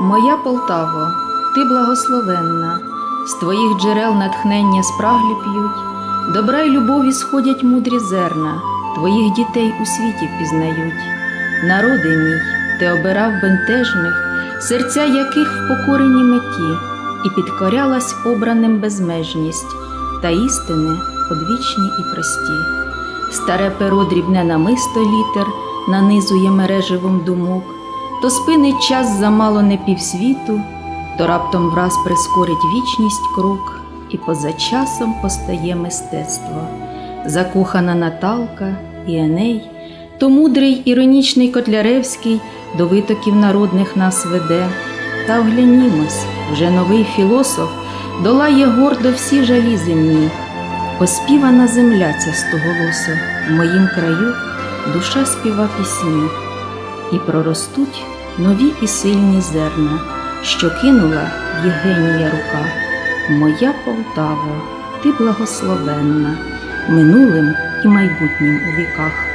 Моя Полтаво, ти благословенна, з твоїх джерел натхнення спраглі п'ють, добра й любові сходять мудрі зерна, твоїх дітей у світі пізнають. Народи мій, ти обирав бентежних, серця яких в покореній меті, і підкорялась обраним безмежність. Та істини одвічні і прості. Старе перо дрібне намисто літер нанизує мереживом думок, то спинить час замало не півсвіту, то раптом враз прискорить вічність крок, і поза часом постає мистецтво. Закохана Наталка і Еней, то мудрий іронічний Котляревський до витоків народних нас веде. Та оглянімось, вже новий філософ долає гордо всі жалі земні. Оспівана земля ця стоголосо, в моїм краю душа співа пісні, і проростуть нові і сильні зерна, що кинула Єгенія рука. Моя Полтава, ти благословенна, минулим і майбутнім у віках.